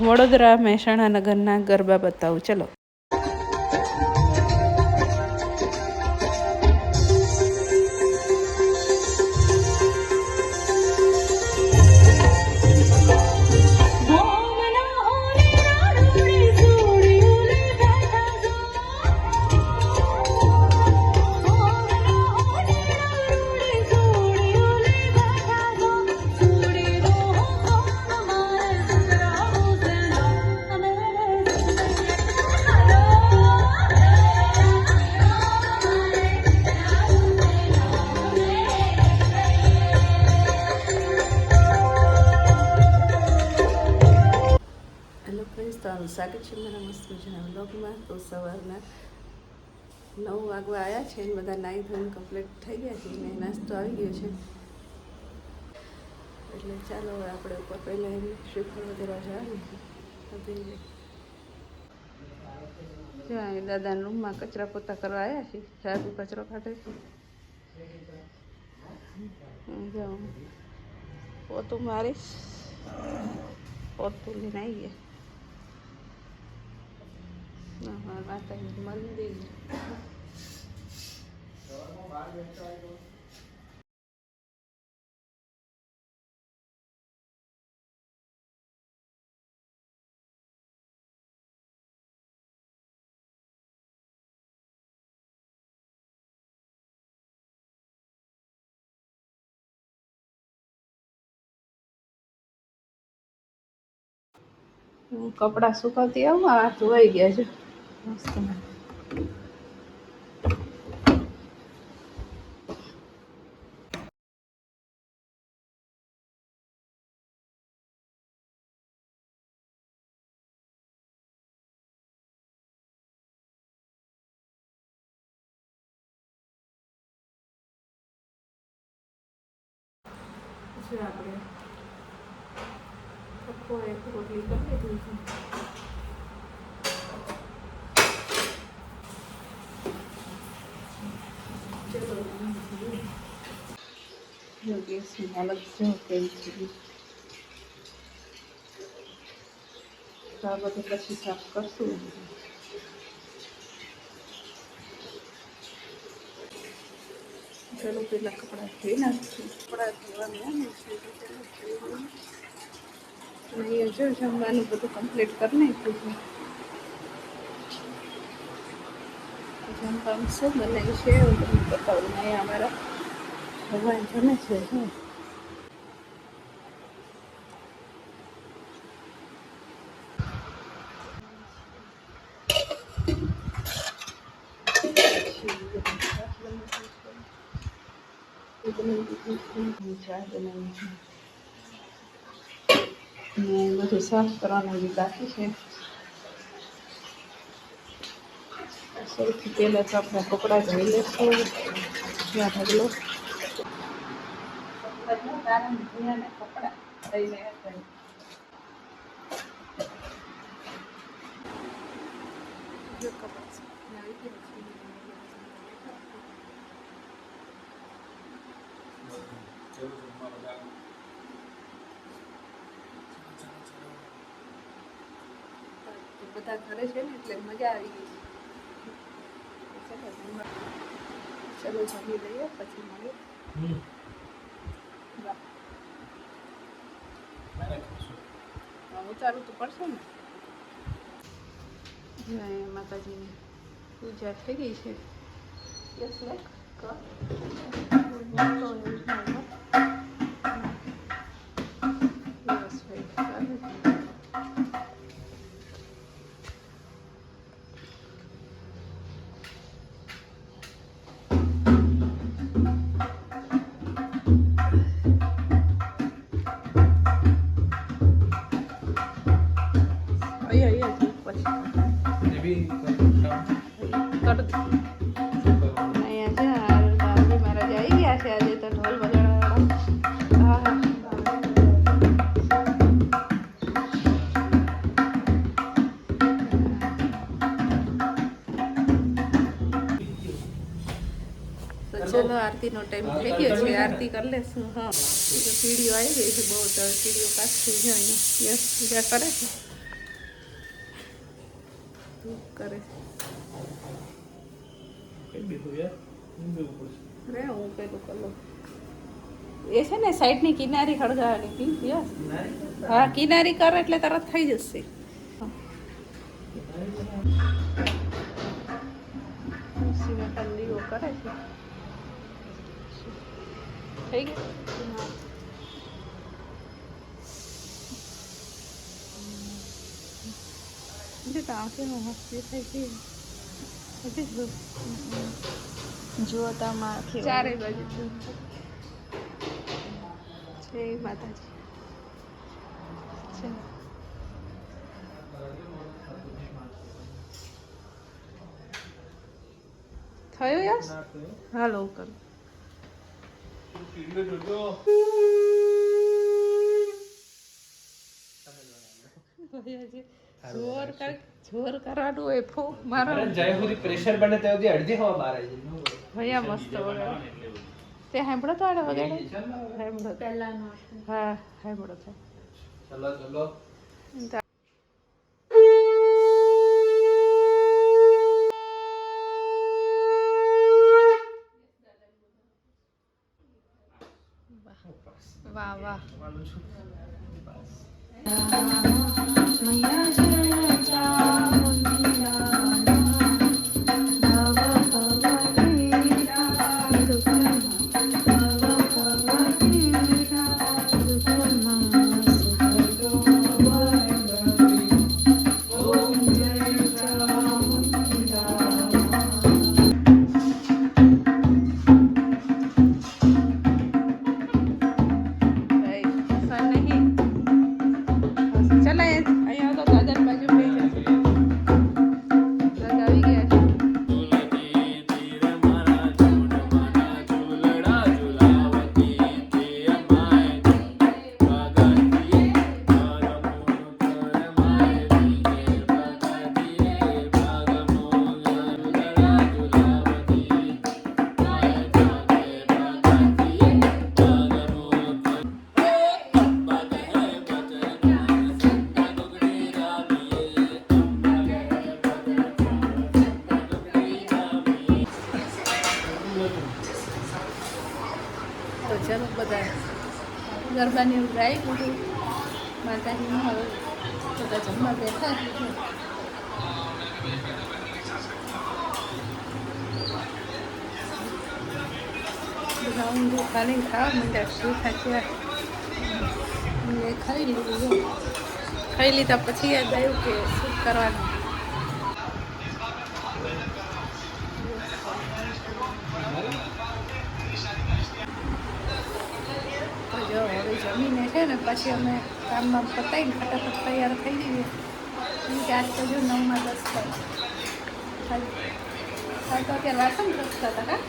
વડોદરા મહેસાણા નગરના ગરબા બતાવું. ચલો. તમારું સ્વાગત છે મારા મસ્ત મજાના બ્લોગમાં તો સવારના નવ વાગવા આવ્યા છે અને બધા નાહી ધોઈને કમ્પ્લીટ થઈ ગયા છે ને નાસ્તો આવી ગયો છે. એટલે ચાલો હવે આપણે ઉપર પહેલાં એમને શ્રીફળ વગેરે જવાનું જો અહીં દાદાના રૂમમાં કચરા પોતા કરવા આવ્યા છે. સાહેબ કચરો કાઢે છે. પોતું મારીશ. પોતું લઈને આવી ગયા મંદિર હું કપડાં સુકવતી આવું આ ધોવાઈ ગયા છે. મસ્ત પછી આપણે આખો એક રોટલી કરી દીધી છે જો ગેસની હાલત જો કેવી છે તો આ બધું પછી સાફ કરશું ચલો પેલા કપડાં ધોઈ નાખશું કપડાં ધોવાના અહીંયા જો જમવાનું બધું કમ્પ્લીટ કરી નાખ્યું જમવાનું શું બનાવ્યું છે એવું બતાવું નહીં અમારા ભગવાન જમે છે શું ચા બનાવી છે ને બધું સાફ કરવાનું બી બાકી છે સૌથી પહેલાં તો આપણે કપડાં ધોઈ કપડાં લઈને જો કપડાં બધા ઘરે છે ને એટલે મજા આવી ગઈ. ચલો જમી લઈએ પછી મળીએ વાહ. હા, ઉતારવું તો પડશે ને. જો અહીંયા માતાજીની પૂજા થઈ ગઈ છે. યસ લાઈક આરતીનો ટાઈમ થઈ ગયો છે આરતી કરી લેશું હા. સીડીઓ આવી ગઈ છે બહુ તો સીડીઓ પાછી છે અહીંયા. યસ પૂજા કરે છે? કરે હું રે હું પેલું કરું. એ છે ને સાઈડની કિનારી હળગાવાની હતી યસ. હા કિનારી કર એટલે તરત થઈ જશે. કરે છે. થઈ ગયું? જુઓ તમારે ચારે બાજુ જય માતાજી. ચાલો. થયું યસ હાલો કર ટીડીઓ જોજો જોર કર જોર કરવાનું હોય ફૂક મારો. અરે સુધી પ્રેશર બને ત્યાં સુધી અડધી હવા બહાર આવી ભૈયા મસ્ત વગાડે તે સાંભળો તો આડે વગાડે સાંભળો પહેલાનો હા સાંભળો તો. ચલો ચલો. વાહ વાહ ગરબાની એવું ગાઈ દીધું. માતાજીનું હવે બધા જમવા બેઠા બધા ઊંધું ખાલી ખાવા માંડ્યા, શું થાક્યા મેં ખાઈ લીધું. ખાઈ લીધા પછી યાદ આવ્યું કે શું કરવાનું. જમીને છે ને પછી અમે કામમાં પતાવીને ફટાફટ તૈયાર થઈ જઈએ. કેમ કે આજ તો જો નવમાં દસ થાય. તો અત્યારે વાસણ રસતા હતા કા?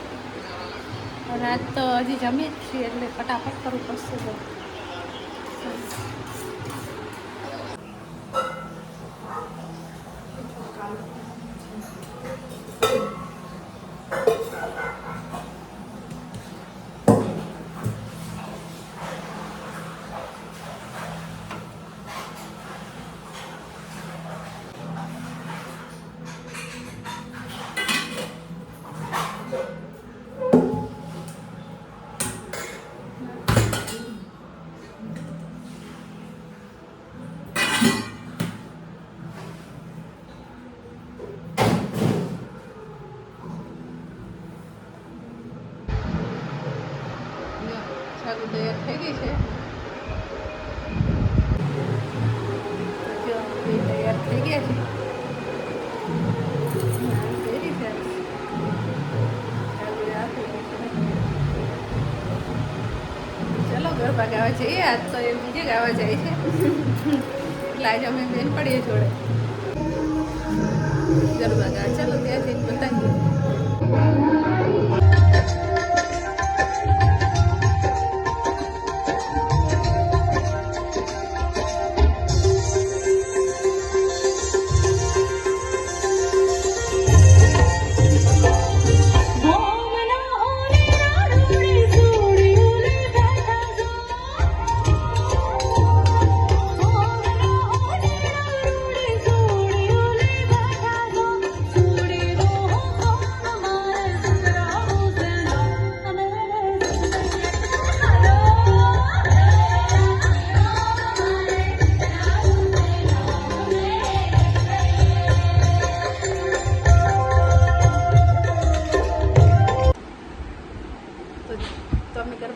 અને આજ તો હજી જમીએ જ છીએ એટલે ફટાફટ કરવું પડશે સારું તૈયાર થઈ ગઈ છે. તૈયાર થઈ ગયા છે. ચલો ગરબા ગાવા જઈએ. આજ તો એ બીજે ગાવા જાય છે. એટલે આજે અમે બેન પડીએ જોડે ગરબા ગાવા. ચાલો ત્યાં જઈને બતાવીએ.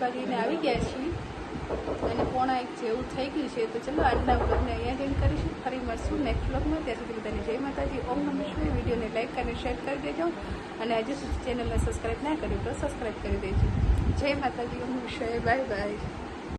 વાગીને આવી ગયા છીએ. અને પોણા એક જેવું થઈ ગયું છે, તો ચલો આજના બ્લોગને અહીંયા જ કરીશું. ફરી મળશું નેક્સ્ટ બ્લોગમાં ત્યાં સુધી બધાને જય માતાજી. ઓમ નમઃ શિવાય. વિડીયોને લાઇક અને શેર કરી દેજો. અને હજુ સુધી ચેનલને સબસ્ક્રાઈબ ના કર્યું તો સબસ્ક્રાઈબ કરી દેજો. જય માતાજી. ઓમ નમઃ બાય બાય